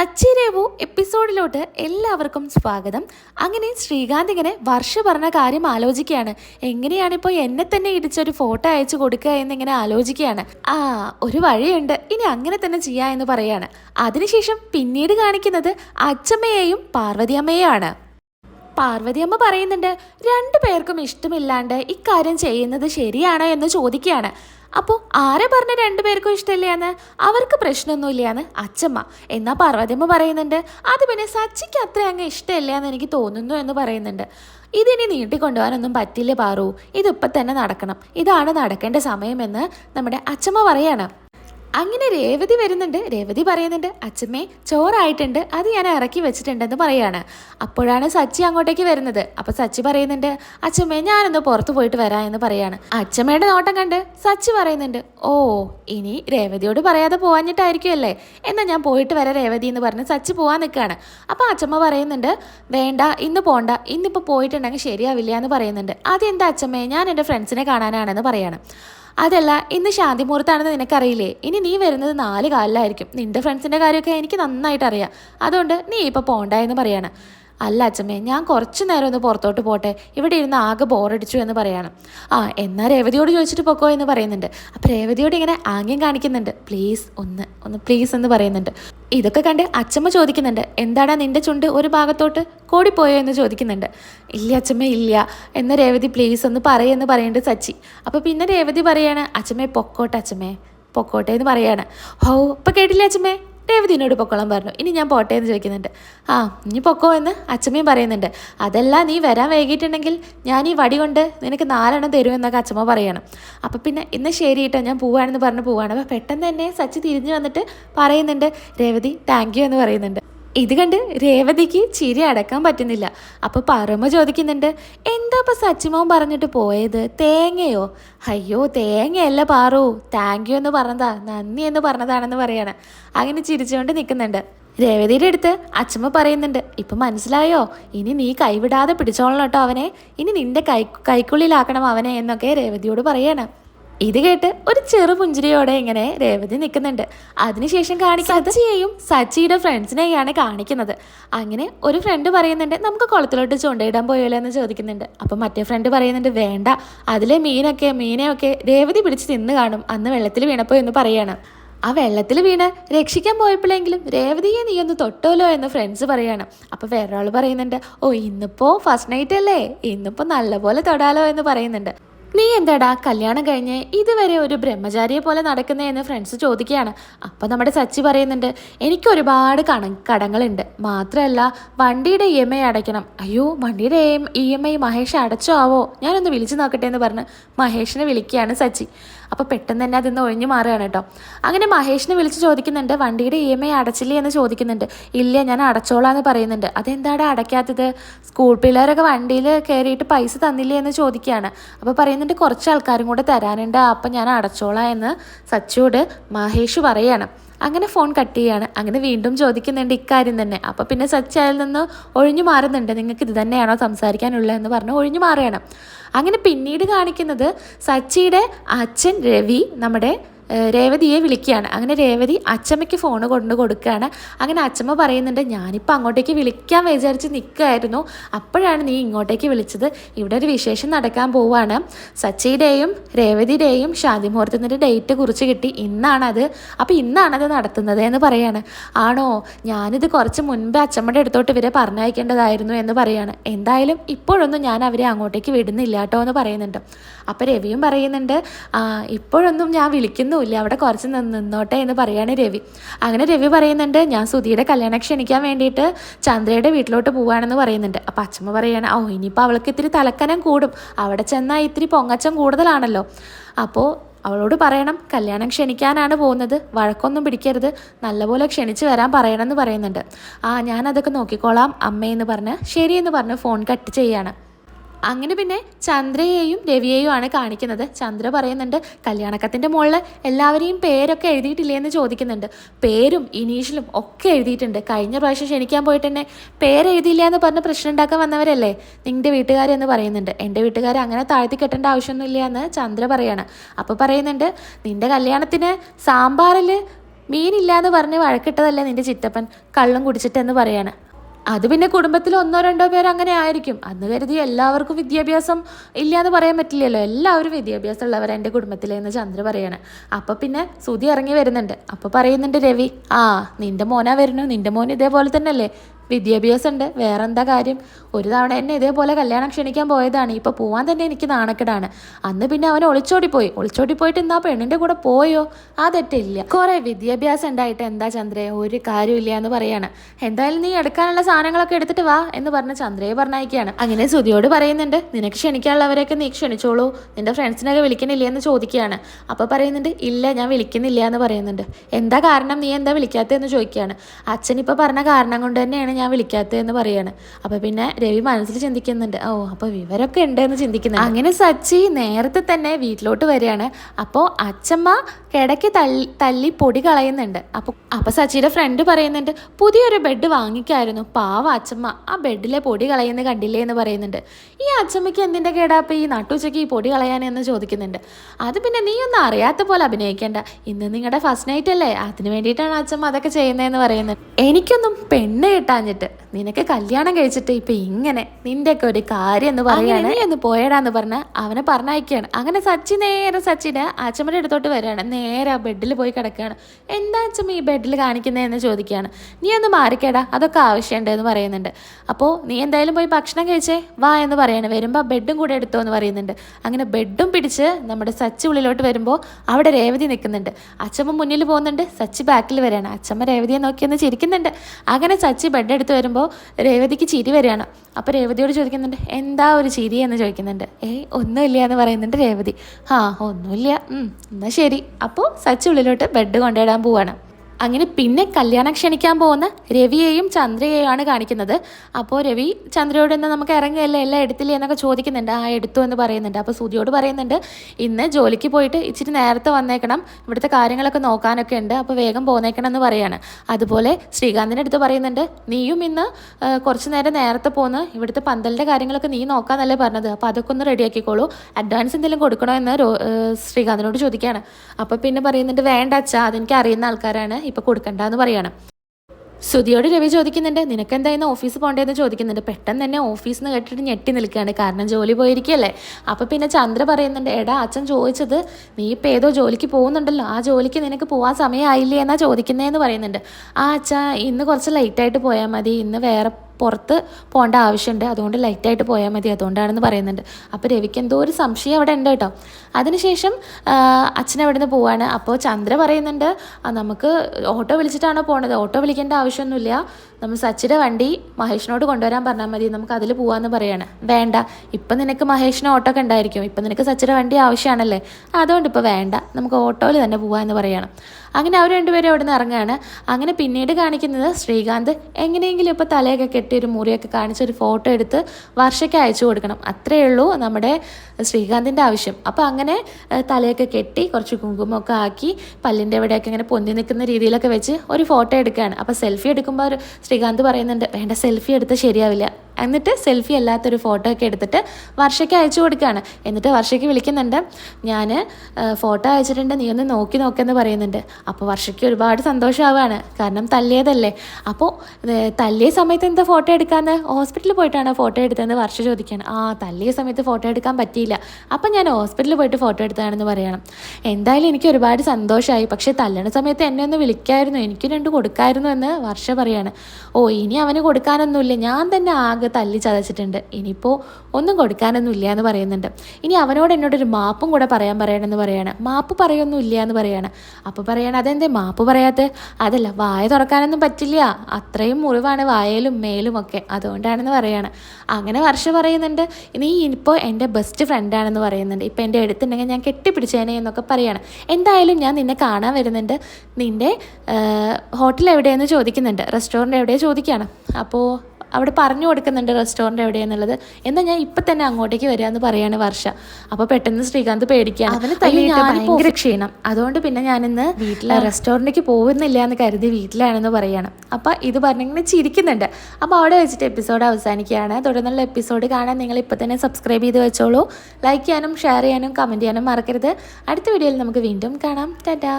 സച്ചി രേവു എപ്പിസോഡിലോട്ട് എല്ലാവർക്കും സ്വാഗതം. അങ്ങനെ ശ്രീകാന്ത് ഇങ്ങനെ വർഷ പറഞ്ഞ കാര്യം ആലോചിക്കുകയാണ്. എങ്ങനെയാണിപ്പോൾ എന്നെ തന്നെ ഇടിച്ചൊരു ഫോട്ടോ അയച്ചു കൊടുക്കുക എന്നിങ്ങനെ ആലോചിക്കുകയാണ്. ആ ഒരു വഴിയുണ്ട്. ഇനി അങ്ങനെ തന്നെ ചെയ്യാ എന്ന് പറയാണ്. അതിനുശേഷം പിന്നീട് കാണിക്കുന്നത് അച്ഛമ്മയെയും അച്ചമ്മയെയും പാർവതിയമ്മയെയാണ് പാർവതിയമ്മ പറയുന്നുണ്ട് രണ്ടു പേർക്കും ഇഷ്ടമില്ലാണ്ട് ഇക്കാര്യം ചെയ്യുന്നത് ശരിയാണോ എന്ന് ചോദിക്കുകയാണ്. അപ്പോൾ ആരെ പറഞ്ഞ രണ്ടുപേർക്കും ഇഷ്ടമില്ലയെന്ന് അവർക്ക് പ്രശ്നമൊന്നുമില്ലയെന്ന് അച്ചമ്മ. എന്നാൽ പാർവതിയമ്മ പറയുന്നുണ്ട്. അത് പിന്നെ സച്ചിക്ക് അത്ര അങ്ങ് ഇഷ്ടമില്ല എന്ന് എനിക്ക് തോന്നുന്നു എന്ന് പറയുന്നുണ്ട്. ഇതിനി നീട്ടിക്കൊണ്ടുപോകാനൊന്നും പറ്റില്ല പാറു. ഇതിപ്പം തന്നെ നടക്കണം. ഇതാണ് നടക്കേണ്ട സമയമെന്ന് നമ്മുടെ അച്ചമ്മ പറയാണ്. അങ്ങനെ രേവതി വരുന്നുണ്ട്. രേവതി പറയുന്നുണ്ട് അച്ഛമ്മേ ചോറായിട്ടുണ്ട്. അത് ഞാൻ ഇറക്കി വെച്ചിട്ടുണ്ടെന്ന് പറയാണ്. അപ്പോഴാണ് സച്ചി അങ്ങോട്ടേക്ക് വരുന്നത്. അപ്പൊ സച്ചി പറയുന്നുണ്ട് അച്ഛമ്മേ ഞാനൊന്ന് പുറത്തു പോയിട്ട് വരാം എന്ന് പറയാണ്. അച്ഛമ്മയുടെ നോട്ടം കണ്ട് സച്ചി പറയുന്നുണ്ട് ഓ ഇനി രേവതിയോട് പറയാതെ പോവാഞ്ഞിട്ടായിരിക്കുമല്ലേ എന്നാ ഞാൻ പോയിട്ട് വരാം രേവതി എന്ന് പറഞ്ഞ് സച്ചി പോവാൻ നിൽക്കുകയാണ്. അപ്പൊ അച്ഛമ്മ പറയുന്നുണ്ട് വേണ്ട ഇന്ന് പോണ്ട. ഇന്നിപ്പോൾ പോയിട്ടുണ്ടെങ്കിൽ ശരിയാവില്ല എന്ന് പറയുന്നുണ്ട്. അതെന്താ അച്ഛമ്മേ? ഞാൻ എന്റെ ഫ്രണ്ട്സിനെ കാണാനാണെന്ന് പറയാണ്. അതല്ല ഇന്ന് ശാന്തി മുഹൂർത്താണെന്ന് നിനക്കറിയില്ലേ? ഇനി നീ വരുന്നത് നാല് കാലിലായിരിക്കും. നിന്റെ ഫ്രണ്ട്സിന്റെ കാര്യമൊക്കെ എനിക്ക് നന്നായിട്ട് അറിയാം അതുകൊണ്ട് നീ ഇപ്പൊ പോണ്ട പറയാണ്. അല്ല അച്ഛമ്മേ ഞാൻ കുറച്ച് നേരം ഒന്ന് പുറത്തോട്ട് പോട്ടെ. ഇവിടെ ഇരുന്ന് ആകെ ബോറടിച്ചു എന്ന് പറയാണ്. ആ എന്നാ രേവതിയോട് ചോദിച്ചിട്ട് പൊക്കോ എന്ന് പറയുന്നുണ്ട്. അപ്പം രേവതിയോട് ഇങ്ങനെ ആംഗ്യം കാണിക്കുന്നുണ്ട്. പ്ലീസ് ഒന്ന് ഒന്ന് പ്ലീസ് എന്ന് പറയുന്നുണ്ട്. ഇതൊക്കെ കണ്ട് അച്ഛമ്മ ചോദിക്കുന്നുണ്ട് എന്താടാ നിന്റെ ചുണ്ട് ഒരു ഭാഗത്തോട്ട് കോടിപ്പോയോ? എന്ന് ചോദിക്കുന്നുണ്ട്. ഇല്ല അച്ഛമ്മ ഇല്ല. എന്ന രേവതി പ്ലീസ് ഒന്ന് പറയെന്ന് പറയേണ്ടത് സച്ചി. അപ്പോൾ പിന്നെ രേവതി പറയാണ് അച്ഛമ്മേ പൊക്കോട്ടെ അച്ഛമ്മേ പൊക്കോട്ടെ എന്ന് പറയാണ്. ഹോ ഇപ്പം കേട്ടില്ലേ അച്ഛമ്മേ രേവതിനോട് പൊക്കോളം പറഞ്ഞു. ഇനി ഞാൻ പോട്ടെ എന്ന് ചോദിക്കുന്നുണ്ട്. ആ നീ പൊക്കോ എന്ന് അച്ഛമ്മയും പറയുന്നുണ്ട്. അതല്ല നീ വരാൻ വൈകിട്ടുണ്ടെങ്കിൽ ഞാൻ ഈ വടി കൊണ്ട് നിനക്ക് നാലെണ്ണം തരുമെന്നൊക്കെ അച്ഛമ്മ പറയണം. അപ്പം പിന്നെ ഇന്ന് ശരി കേട്ടോ ഞാൻ പോവാണെന്ന് പറഞ്ഞ് പോവാണ്. അപ്പോൾ പെട്ടെന്ന് തന്നെ സച്ചി തിരിഞ്ഞു വന്നിട്ട് പറയുന്നുണ്ട് രേവതി താങ്ക് യു എന്ന് പറയുന്നുണ്ട്. ഇത് കണ്ട് രേവതിക്ക് ചിരി അടക്കാൻ പറ്റുന്നില്ല. അപ്പോൾ പറമ്പ് ചോദിക്കുന്നുണ്ട് എന്താ ഇപ്പം സച്ചിമോൻ പറഞ്ഞിട്ട് പോയത്? തേങ്ങയോ? അയ്യോ തേങ്ങയല്ല പാറു. താങ്ക് യു എന്ന് പറഞ്ഞതാ. നന്ദി എന്ന് പറഞ്ഞതാണെന്ന് പറയാണ്. അങ്ങനെ ചിരിച്ചുകൊണ്ട് നിൽക്കുന്നുണ്ട്. രേവതിയുടെ അടുത്ത് അച്ഛമ്മ പറയുന്നുണ്ട് ഇപ്പം മനസ്സിലായോ? ഇനി നീ കൈവിടാതെ പിടിച്ചോളണം കേട്ടോ അവനെ. ഇനി നിന്റെ കൈ കൈക്കുള്ളിലാക്കണം അവനെ എന്നൊക്കെ രേവതിയോട് പറയാണ്. ഇത് കേട്ട് ഒരു ചെറു പുഞ്ചിരിയോടെ ഇങ്ങനെ രേവതി നിൽക്കുന്നുണ്ട്. അതിനുശേഷം കാണിക്കുന്നത് സച്ചിയെയും സച്ചിയുടെ ഫ്രണ്ട്സിനെയാണ് കാണിക്കുന്നത്. അങ്ങനെ ഒരു ഫ്രണ്ട് പറയുന്നുണ്ട് നമുക്ക് കുളത്തിലോട്ട് ചൂണ്ടയിടാൻ പോയല്ലോ എന്ന് ചോദിക്കുന്നുണ്ട്. അപ്പം മറ്റേ ഫ്രണ്ട് പറയുന്നുണ്ട് വേണ്ട അതിലെ മീനൊക്കെ മീനെയൊക്കെ രേവതി പിടിച്ച് തിന്ന് കാണും അന്ന് വെള്ളത്തിൽ വീണപ്പോ എന്ന് പറയാണ്. ആ വെള്ളത്തിൽ വീണ് രക്ഷിക്കാൻ പോയപ്പോഴെങ്കിലും രേവതിയെ നീ ഒന്ന് തൊട്ടോലോ എന്ന് ഫ്രണ്ട്സ് പറയാണ്. അപ്പോൾ വേറൊരാൾ പറയുന്നുണ്ട് ഓ ഇന്നിപ്പോൾ ഫസ്റ്റ് നൈറ്റ് അല്ലേ? ഇന്നിപ്പോൾ നല്ലപോലെ തൊടാലോ എന്ന് പറയുന്നുണ്ട്. നീ എന്താടാ കല്യാണം കഴിഞ്ഞ് ഇതുവരെ ഒരു ബ്രഹ്മചാരിയെ പോലെ നടക്കുന്നേ എന്ന് ഫ്രണ്ട്സ് ചോദിക്കുകയാണ്. അപ്പം നമ്മുടെ സച്ചി പറയുന്നുണ്ട് എനിക്ക് ഒരുപാട് കണ കടങ്ങളുണ്ട്. മാത്രമല്ല വണ്ടിയുടെ ഇ എം ഐ അടയ്ക്കണം. അയ്യോ വണ്ടിയുടെ ഇ എം ഐ മഹേഷ് അടച്ചോ ആവോ? ഞാനൊന്ന് വിളിച്ചു നോക്കട്ടെ എന്ന് പറഞ്ഞ് മഹേഷിനെ വിളിക്കുകയാണ് സച്ചി. അപ്പോൾ പെട്ടെന്ന് തന്നെ അതിന്ന് ഒഴിഞ്ഞു മാറുകയാണ് കേട്ടോ. അങ്ങനെ മഹേഷിനെ വിളിച്ച് ചോദിക്കുന്നുണ്ട് വണ്ടിയുടെ ഇ എം ഐ അടച്ചില്ലേ എന്ന് ചോദിക്കുന്നുണ്ട്. ഇല്ല ഞാൻ അടച്ചോളാം എന്ന് പറയുന്നുണ്ട്. അതെന്താടാ അടയ്ക്കാത്തത്? സ്കൂൾ പിള്ളേരൊക്കെ വണ്ടിയിൽ കയറിയിട്ട് പൈസ തന്നില്ലേ എന്ന് ചോദിക്കുകയാണ്. അപ്പോൾ പറയുന്നുണ്ട് കുറച്ച് ആൾക്കാരും കൂടെ തരാനുണ്ട്. അപ്പം ഞാൻ അടച്ചോളാം എന്ന് സച്ചുവോട് മഹേഷ് പറയാണ്. അങ്ങനെ ഫോൺ കട്ട് ചെയ്യാണ്. അങ്ങനെ വീണ്ടും ചോദിക്കുന്നുണ്ട് ഇക്കാര്യം തന്നെ. അപ്പോൾ പിന്നെ സച്ച് അതിൽ നിന്ന് ഒഴിഞ്ഞു മാറുന്നുണ്ട്. നിങ്ങൾക്ക് ഇത് തന്നെയാണോ സംസാരിക്കാനുള്ളത് എന്ന് പറഞ്ഞ് ഒഴിഞ്ഞു മാറുകയാണ്. അങ്ങനെ പിന്നീട് കാണിക്കുന്നത് സച്ചിയുടെ അച്ഛൻ രവി നമ്മുടെ രേവതിയെ വിളിക്കുകയാണ്. അങ്ങനെ രേവതി അച്ചമ്മയ്ക്ക് ഫോൺ കൊണ്ട് കൊടുക്കുകയാണ്. അങ്ങനെ അച്ചമ്മ പറയുന്നുണ്ട് ഞാനിപ്പോൾ അങ്ങോട്ടേക്ക് വിളിക്കാൻ വിചാരിച്ച് നിൽക്കുകയായിരുന്നു അപ്പോഴാണ് നീ ഇങ്ങോട്ടേക്ക് വിളിച്ചത്. ഇവിടെ ഒരു വിശേഷം നടക്കാൻ പോവുകയാണ് സച്ചിയുടെയും രേവതിയുടെയും ശാന്തി മുഹൂർത്തത്തിന്റെ ഡേറ്റ് കുറിച്ച് കിട്ടി. ഇന്നാണത്. അപ്പോൾ ഇന്നാണത് നടത്തുന്നത് എന്ന് പറയാണ്. ആണോ? ഞാനിത് കുറച്ച് മുൻപ് അച്ചമ്മയുടെ അടുത്തോട്ട് ഇവരെ പറഞ്ഞയക്കേണ്ടതായിരുന്നു എന്ന് പറയാണ്. എന്തായാലും ഇപ്പോഴൊന്നും ഞാൻ അവരെ അങ്ങോട്ടേക്ക് വിടുന്നില്ല കേട്ടോ എന്ന് പറയുന്നുണ്ട്. അപ്പോൾ രവിയും പറയുന്നുണ്ട് ഇപ്പോഴൊന്നും ഞാൻ വിളിക്കുന്നുമില്ല അവിടെ കുറച്ച് നിന്ന് നിന്നോട്ടെ എന്ന് പറയാണ് രവി. അങ്ങനെ രവി പറയുന്നുണ്ട് ഞാൻ സുധിയുടെ കല്യാണം ക്ഷണിക്കാൻ വേണ്ടിയിട്ട് ചന്ദ്രയുടെ വീട്ടിലോട്ട് പോവാണെന്ന് പറയുന്നുണ്ട്. അപ്പം അച്ഛമ്മ പറയാണ് ഓ ഇനിയിപ്പോൾ അവൾക്ക് ഇത്തിരി തലക്കനം കൂടും. അവിടെ ചെന്നാൽ ഇത്തിരി പൊങ്ങച്ചം കൂടുതലാണല്ലോ. അപ്പോൾ അവളോട് പറയണം കല്യാണം ക്ഷണിക്കാനാണ് പോകുന്നത്. വഴക്കൊന്നും പിടിക്കരുത്. നല്ലപോലെ ക്ഷണിച്ച് വരാൻ പറയണമെന്ന് പറയുന്നുണ്ട്. ആ ഞാനതൊക്കെ നോക്കിക്കോളാം അമ്മയെന്ന് പറഞ്ഞ് ശരിയെന്ന് പറഞ്ഞ് ഫോൺ കട്ട് ചെയ്യാണ്. അങ്ങനെ പിന്നെ ചന്ദ്രയെയും രവിയെയും ആണ് കാണിക്കുന്നത്. ചന്ദ്ര പറയുന്നുണ്ട് കല്യാണക്കത്തിന്റെ മുകളിൽ എല്ലാവരെയും പേരൊക്കെ എഴുതിയിട്ടില്ലേ എന്ന് ചോദിക്കുന്നുണ്ട്. പേരും ഇനീഷ്യലും ഒക്കെ എഴുതിയിട്ടുണ്ട്. കഴിഞ്ഞ പ്രാവശ്യം ക്ഷണിക്കാൻ പോയിട്ട് തന്നെ പേരെഴുതിയില്ല എന്ന് പറഞ്ഞ് പ്രശ്നം ഉണ്ടാക്കാൻ വന്നവരല്ലേ? നിന്റെ വീട്ടുകാരെന്ന് പറയുന്നുണ്ട്. എന്റെ വീട്ടുകാർ അങ്ങനെ താഴ്ത്തി കെട്ടേണ്ട ആവശ്യമൊന്നുമില്ല എന്ന് ചന്ദ്ര പറയാണ്. അപ്പോൾ പറയുന്നുണ്ട് നിന്റെ കല്യാണത്തിന് സാമ്പാറിൽ മീനില്ല എന്ന് പറഞ്ഞ് വഴക്കിട്ടതല്ലേ നിന്റെ ചിറ്റപ്പൻ? കള്ളും കുടിച്ചിട്ടെന്ന് പറയാണ്. അത് പിന്നെ കുടുംബത്തിൽ ഒന്നോ രണ്ടോ പേർ അങ്ങനെ ആയിരിക്കും. അന്ന് കരുതി എല്ലാവർക്കും വിദ്യാഭ്യാസം ഇല്ല എന്ന് പറയാൻ പറ്റില്ലല്ലോ. എല്ലാവരും വിദ്യാഭ്യാസം ഉള്ളവരാണ് എന്റെ കുടുംബത്തിലെന്ന് ചന്ദ്ര പറയാണ്. അപ്പോൾ പിന്നെ സുതി ഇറങ്ങി വരുന്നുണ്ട്. അപ്പോൾ പറയുന്നുണ്ട് രവി ആ നിന്റെ മോനാ വരുന്നു. നിന്റെ മോൻ ഇതേപോലെ തന്നെയല്ലേ? വിദ്യാഭ്യാസം ഉണ്ട് വേറെ എന്താ കാര്യം? ഒരു തവണ എന്നെ ഇതേപോലെ കല്യാണം ക്ഷണിക്കാൻ പോയതാണ്. ഇപ്പോൾ പോവാൻ തന്നെ എനിക്ക് നാണക്കെടാണ്. അന്ന് പിന്നെ അവൻ ഒളിച്ചോടി പോയി ഒളിച്ചോടി പോയിട്ട് എന്നാ പെണ്ണിന്റെ കൂടെ പോയോ? ആ തെറ്റില്ല കുറേ വിദ്യാഭ്യാസം ഉണ്ടായിട്ട് എന്താ ചന്ദ്രയെ ഒരു കാര്യമില്ല എന്ന് പറയാണ്. എന്തായാലും നീ എടുക്കാനുള്ള സാധനങ്ങളൊക്കെ എടുത്തിട്ട് വാ എന്ന് പറഞ്ഞ ചന്ദ്രയെ പറഞ്ഞയക്കുകയാണ്. അങ്ങനെ സുതിയോട് പറയുന്നുണ്ട് നിനക്ക് ക്ഷണിക്കാനുള്ളവരെയൊക്കെ നീ ക്ഷണിച്ചോളൂ. നിന്റെ ഫ്രണ്ട്സിനൊക്കെ വിളിക്കണില്ലേ? എന്ന് ചോദിക്കുകയാണ്. അപ്പോൾ പറയുന്നുണ്ട് ഇല്ല ഞാൻ വിളിക്കുന്നില്ല എന്ന് പറയുന്നുണ്ട്. എന്താ കാരണം? നീ എന്താ വിളിക്കാത്തതെന്ന് ചോദിക്കുകയാണ്. അച്ഛൻ ഇപ്പോൾ പറഞ്ഞ കാരണം കൊണ്ട് തന്നെയാണ് ഞാൻ വിളിക്കാത്തതെന്ന് പറയാണ്. അപ്പോൾ പിന്നെ രവി മനസ്സിൽ ചിന്തിക്കുന്നുണ്ട് ഓ അപ്പോൾ വിവരൊക്കെ ഉണ്ട് എന്ന് ചിന്തിക്കുന്നുണ്ട്. അങ്ങനെ സച്ചി നേരത്തെ തന്നെ വീട്ടിലോട്ട് വരികയാണ്. അപ്പോൾ അച്ഛമ്മ കിടക്കി തള്ളി തല്ലി പൊടി കളയുന്നുണ്ട്. അപ്പോൾ അപ്പോൾ സച്ചിയുടെ ഫ്രണ്ട് പറയുന്നുണ്ട് പുതിയൊരു ബെഡ് വാങ്ങിക്കായിരുന്നു. പാവ അച്ചമ്മ. ആ ബെഡിലെ പൊടി കളയുന്നത് കണ്ടില്ലേ എന്ന് പറയുന്നുണ്ട്. ഈ അച്ഛമ്മയ്ക്ക് എന്തിന്റെ കേടാപ്പ് ഈ നട്ടുച്ചയ്ക്ക് ഈ പൊടി കളയാനെന്ന് ചോദിക്കുന്നുണ്ട്. അത് പിന്നെ നീ ഒന്നും അറിയാത്ത പോലെ അഭിനയിക്കേണ്ട. ഇന്ന് നിങ്ങളുടെ ഫസ്റ്റ് നൈറ്റ് അല്ലേ? അതിന് വേണ്ടിയിട്ടാണ് അച്ചമ്മ അതൊക്കെ ചെയ്യുന്നതെന്ന് പറയുന്നത്. എനിക്കൊന്നും പെണ്ണ് കിട്ടാഞ്ഞിട്ട് നിനക്ക് കല്യാണം കഴിച്ചിട്ട് ഇപ്പൊ ഇങ്ങനെ നിന്റെയൊക്കെ ഒരു കാര്യം എന്ന് പറയാണ്. നീ ഒന്ന് പോയടാന്ന് പറഞ്ഞ അവനെ പറഞ്ഞയക്കുകയാണ് അങ്ങനെ സച്ചി നേരെ സച്ചിനെ അച്ഛമ്മയുടെ അടുത്തോട്ട് വരികയാണ്. നേരെ ആ ബെഡിൽ പോയി കിടക്കുകയാണ്. എന്താ അച്ഛമ്മ ഈ ബെഡിൽ കാണിക്കുന്നതെന്ന് ചോദിക്കുകയാണ്. നീ ഒന്ന് മാറിക്കേടാ അതൊക്കെ ആവശ്യമുണ്ട് എന്ന് പറയുന്നുണ്ട്. അപ്പോൾ നീ എന്തായാലും പോയി ഭക്ഷണം കഴിച്ചേ വാ എന്ന് പറയാണ്. വരുമ്പോൾ ബെഡും കൂടെ എടുത്തോ എന്ന് പറയുന്നുണ്ട്. അങ്ങനെ ബെഡും പിടിച്ച് നമ്മുടെ സച്ചി ഉള്ളിലോട്ട് വരുമ്പോൾ അവിടെ രേവതി നിൽക്കുന്നുണ്ട്. അച്ഛമ്മ മുന്നിൽ പോകുന്നുണ്ട് സച്ചി ബാക്കിൽ വരികയാണ്. അച്ഛമ്മ രേവതിയെ നോക്കിയൊന്ന് ചിരിക്കുന്നുണ്ട്. അങ്ങനെ സച്ചി ബെഡ് എടുത്ത് വരുമ്പോൾ രേവതിക്ക് ചിരി വരികയാണ്. അപ്പോൾ രേവതിയോട് ചോദിക്കുന്നുണ്ട് എന്താ ഒരു ചിരി എന്ന് ചോദിക്കുന്നുണ്ട്? ഏയ് ഒന്നുമില്ല എന്ന് പറയുന്നുണ്ട് രേവതി. ആ ഒന്നുമില്ല. എന്നാൽ ശരി. അപ്പോൾ സച്ചി ഉള്ളിലോട്ട് ബെഡ് കൊണ്ടിടാൻ പോവാണ്. അങ്ങനെ പിന്നെ കല്യാണം ക്ഷണിക്കാൻ പോകുന്ന രവിയെയും ചന്ദ്രയെയാണ് കാണിക്കുന്നത്. അപ്പോൾ രവി ചന്ദ്രയോട് എന്നാൽ നമുക്ക് ഇറങ്ങുകയല്ലേ എല്ലാം എടുത്തില്ലേ എന്നൊക്കെ ചോദിക്കുന്നുണ്ട്. ആ എടുത്തു എന്ന് പറയുന്നുണ്ട്. അപ്പോൾ സുതിയോട് പറയുന്നുണ്ട് ഇന്ന് ജോലിക്ക് പോയിട്ട് ഇച്ചിരി നേരത്തെ വന്നേക്കണം. ഇവിടുത്തെ കാര്യങ്ങളൊക്കെ നോക്കാനൊക്കെ ഉണ്ട്. അപ്പോൾ വേഗം പോന്നേക്കണം എന്ന് പറയാണ്. അതുപോലെ ശ്രീകാന്തിന്റെ അടുത്ത് പറയുന്നുണ്ട് നീയും ഇന്ന് കുറച്ച് നേരം നേരത്തെ പോന്ന്. ഇവിടുത്തെ പന്തലിന്റെ കാര്യങ്ങളൊക്കെ നീ നോക്കാന്നല്ലേ പറഞ്ഞത്. അപ്പോൾ അതൊക്കെ ഒന്ന് റെഡിയാക്കിക്കോളൂ. അഡ്വാൻസ് എന്തെങ്കിലും കൊടുക്കണോ? എന്ന് ശ്രീകാന്തിനോട് ചോദിക്കുകയാണ്. അപ്പോൾ പിന്നെ പറയുന്നുണ്ട് വേണ്ട അച്ഛാ അതെനിക്ക് അറിയുന്ന ആൾക്കാരാണ്. ഇപ്പോൾ കൊടുക്കണ്ടെന്ന് പറയണം. ശ്രുതിയോട് രവി ചോദിക്കുന്നുണ്ട് നിനക്ക് എന്തായിരുന്നു ഓഫീസ് പോകേണ്ടതെന്ന് ചോദിക്കുന്നുണ്ട്. പെട്ടെന്ന് തന്നെ ഓഫീസിൽ നിന്ന് കേട്ടിട്ട് ഞെട്ടി നിൽക്കുകയാണ് കാരണം ജോലി പോയിരിക്കുകയല്ലേ അപ്പോൾ പിന്നെ ചന്ദ്ര പറയുന്നുണ്ട് എടാ അച്ഛൻ ചോദിച്ചത് നീ ഇപ്പോൾ ഏതോ ജോലിക്ക് പോകുന്നുണ്ടല്ലോ. ആ ജോലിക്ക് നിനക്ക് പോകാൻ സമയമായില്ലേ എന്നാ ചോദിക്കുന്നതെന്ന് പറയുന്നുണ്ട്. ആ അച്ഛാ ഇന്ന് കുറച്ച് ലേറ്റായിട്ട് പോയാൽ മതി. ഇന്ന് വേറെ പുറത്ത് പോകേണ്ട ആവശ്യമുണ്ട്. അതുകൊണ്ട് ലൈറ്റായിട്ട് പോയാൽ മതി. അതുകൊണ്ടാണെന്ന് പറയുന്നുണ്ട്. അപ്പോൾ രവിക്ക് എന്തോ ഒരു സംശയം അവിടെ ഉണ്ട് കേട്ടോ. അതിനുശേഷം അച്ഛൻ അവിടെ നിന്ന് പോവാണ്? അപ്പോൾ ചന്ദ്ര പറയുന്നുണ്ട് "ആ, നമുക്ക് ഓട്ടോ വിളിച്ചിട്ടാണോ പോണത്? ഓട്ടോ വിളിക്കേണ്ട ആവശ്യമൊന്നുമില്ല. നമ്മൾ സച്ചിയുടെ വണ്ടി മഹേഷിനോട് കൊണ്ടുവരാൻ പറഞ്ഞാൽ മതി. നമുക്ക് അതിൽ പോവാന്ന് പറയാണ്. വേണ്ട. ഇപ്പം നിനക്ക് മഹേഷിന് ഓട്ടോ ഒക്കെ ഉണ്ടായിരിക്കും. ഇപ്പം നിനക്ക് സച്ചിയുടെ വണ്ടി ആവശ്യമാണല്ലേ? അതുകൊണ്ട് ഇപ്പോൾ വേണ്ട. നമുക്ക് ഓട്ടോയിൽ തന്നെ പോവാമെന്ന് പറയണം. അങ്ങനെ അവർ രണ്ടുപേരും അവിടെ നിന്ന് ഇറങ്ങുകയാണ് അങ്ങനെ പിന്നീട് കാണിക്കുന്നത് ശ്രീകാന്ത്. എങ്ങനെയെങ്കിലും ഇപ്പോൾ തലയൊക്കെ കെട്ടി ഒരു മുറിയൊക്കെ കാണിച്ച് ഒരു ഫോട്ടോ എടുത്ത് വർഷയ്ക്ക് അയച്ചു കൊടുക്കണം. അത്രയേ ഉള്ളൂ നമ്മുടെ ശ്രീകാന്തിന്റെ ആവശ്യം. അപ്പോൾ അങ്ങനെ തലയൊക്കെ കെട്ടി കുറച്ച് കുങ്കുമൊക്കെ ആക്കി പല്ലിന്റെ എവിടെയൊക്കെ ഇങ്ങനെ പൊന്തി നിൽക്കുന്ന രീതിയിലൊക്കെ വെച്ച് ഒരു ഫോട്ടോ എടുക്കുകയാണ്. അപ്പോൾ സെൽഫി എടുക്കുമ്പോൾ ശ്രീകാന്ത് പറയുന്നുണ്ട് വേണ്ട സെൽഫി എടുത്ത് ശരിയാവില്ല. എന്നിട്ട് സെൽഫി അല്ലാത്തൊരു ഫോട്ടോ ഒക്കെ എടുത്തിട്ട് വർഷയ്ക്ക് അയച്ചു കൊടുക്കുകയാണ്. എന്നിട്ട് വർഷയ്ക്ക് വിളിക്കുന്നുണ്ട് ഞാൻ ഫോട്ടോ അയച്ചിട്ടുണ്ട് നീ ഒന്ന് നോക്കി നോക്കെന്ന് പറയുന്നുണ്ട്. അപ്പോൾ വർഷയ്ക്ക് ഒരുപാട് സന്തോഷമാവുകയാണ്. കാരണം തല്ലിയതല്ലേ. അപ്പോൾ തല്ലിയ സമയത്ത് എന്താ ഫോട്ടോ എടുക്കാമെന്ന് ഹോസ്പിറ്റലിൽ പോയിട്ടാണ് ഫോട്ടോ എടുത്തതെന്ന് വർഷ ചോദിക്കുകയാണ്. ആ തല്ലിയ സമയത്ത് ഫോട്ടോ എടുക്കാൻ പറ്റിയില്ല. അപ്പം ഞാൻ ഹോസ്പിറ്റലിൽ പോയിട്ട് ഫോട്ടോ എടുത്തതാണെന്ന് പറയണം. എന്തായാലും എനിക്ക് ഒരുപാട് സന്തോഷമായി. പക്ഷേ തല്ലണ സമയത്ത് എന്നെ ഒന്ന് വിളിക്കായിരുന്നു. എനിക്ക് രണ്ട് കൊടുക്കായിരുന്നു എന്ന് വർഷ പറയാണ്. ഓ ഇനി അവന് കൊടുക്കാനൊന്നുമില്ല. ഞാൻ തന്നെ ആകെ തല്ലി ചതച്ചിട്ടുണ്ട് ഇനിയിപ്പോൾ ഒന്നും കൊടുക്കാനൊന്നും ഇല്ല എന്ന് പറയുന്നുണ്ട്. ഇനി അവനോട് എന്നോടൊരു മാപ്പും കൂടെ പറയാൻ പറയണമെന്ന് പറയാണ്. മാപ്പ് പറയൊന്നും ഇല്ല എന്ന് പറയാണ്. അപ്പോൾ പറയാണ് അതെന്തേ മാപ്പ് പറയാത്ത? അതല്ല വായ തുറക്കാനൊന്നും പറ്റില്ല. അത്രയും മുറിവാണ് വായയിലും മേലും ഒക്കെ. അതുകൊണ്ടാണെന്ന് പറയാണ്. അങ്ങനെ വർഷ പറയുന്നുണ്ട്. ഇനി ഇപ്പോൾ എന്റെ ബെസ്റ്റ് ഫ്രണ്ടാണെന്ന് പറയുന്നുണ്ട്. ഇപ്പോൾ എന്റെ അടുത്തുണ്ടെങ്കിൽ ഞാൻ കെട്ടിപ്പിടിച്ചേനെ എന്നൊക്കെ പറയാണ്. എന്തായാലും ഞാൻ നിന്നെ കാണാൻ വരുന്നുണ്ട്. നിന്റെ ഹോട്ടൽ എവിടെയെന്ന് ചോദിക്കുന്നുണ്ട്. റെസ്റ്റോറന്റ് എവിടെയാണ് ചോദിക്കുകയാണ് അപ്പോൾ അവിടെ പറഞ്ഞു കൊടുക്കുന്നുണ്ട് റെസ്റ്റോറന്റ് എവിടെയാന്നുള്ളത്. എന്നാൽ ഞാൻ ഇപ്പം തന്നെ അങ്ങോട്ടേക്ക് വരികയെന്ന് പറയാണ് വർഷ. അപ്പോൾ പെട്ടെന്ന് ശ്രീകാന്ത് പേടിക്കുകയാണ്. അവന് ഭയങ്കര ക്ഷീണം. അതുകൊണ്ട് പിന്നെ ഞാനിന്ന് വീട്ടിലെ? റെസ്റ്റോറന്റിലേക്ക് പോകുന്നില്ല എന്ന് കരുതി വീട്ടിലാണെന്ന് പറയാണ്. അപ്പോൾ ഇത് പറഞ്ഞിങ്ങനെ ചിരിക്കുന്നുണ്ട്. അപ്പോൾ അവിടെ വെച്ചിട്ട് എപ്പിസോഡ് അവസാനിക്കുകയാണ്. തുടർന്നുള്ള എപ്പിസോഡ് കാണാൻ നിങ്ങൾ ഇപ്പോൾ തന്നെ സബ്സ്ക്രൈബ് ചെയ്ത് വെച്ചോളൂ. ലൈക്ക് ചെയ്യാനും ഷെയർ ചെയ്യാനും കമന്റ് ചെയ്യാനും മറക്കരുത്. അടുത്ത വീഡിയോയിൽ നമുക്ക് വീണ്ടും കാണാം. ടാറ്റാ.